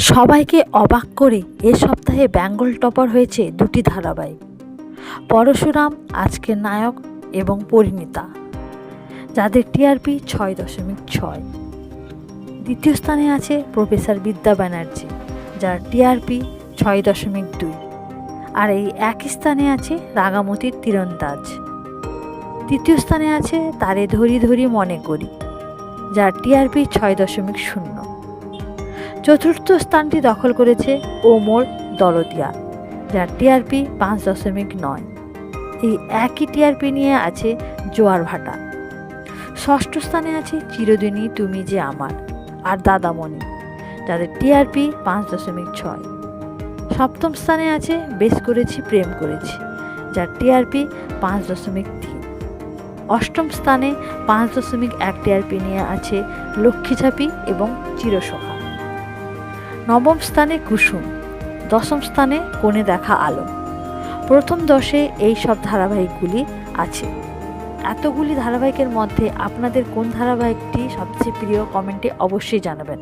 সবাইকে অবাক করে এ সপ্তাহে বেঙ্গল টপার হয়েছে দুটি ধারাবাহিক। পরশুরাম, আজকের নায়ক এবং পরিণীতা, যাদের টিআরপি ছয় দশমিক ছয়। দ্বিতীয় স্থানে আছে প্রফেসর বিদ্যা ব্যানার্জি, যার টিআরপি ছয় দশমিক দুই। আর এই একই স্থানে আছে রাগামতির তীরন্দাজ। তৃতীয় স্থানে আছে তারে ধরি ধরি মনে করি, যার টিআরপি ছয় দশমিক শূন্য। চতুর্থ স্থানটি দখল করেছে ওমর দরদিয়া যার টিআরপি পাঁচ দশমিক নয়। এই একই টিআরপি নিয়ে আছে জোয়ার ভাটা। ষষ্ঠ স্থানে আছে চিরদিনই তুমি যে আমার আর দাদামণি, যাদের টিআরপি পাঁচ দশমিক ছয়। সপ্তম স্থানে আছে বেশ করেছি, প্রেম করেছি, যার টিআরপি পাঁচ দশমিক তিন। অষ্টম স্থানে পাঁচ দশমিক এক টিআরপি নিয়ে আছে লক্ষ্মীঝাপি এবং চিরসখা। নবম স্থানে কুসুম, দশম স্থানে কোণে দেখা আলো। প্রথম দশে এই সব ধারাবাহিকগুলি আছে। এতগুলি ধারাবাহিকের মধ্যে আপনাদের কোন ধারাবাহিকটি সবচেয়ে প্রিয় কমেন্টে অবশ্যই জানাবেন।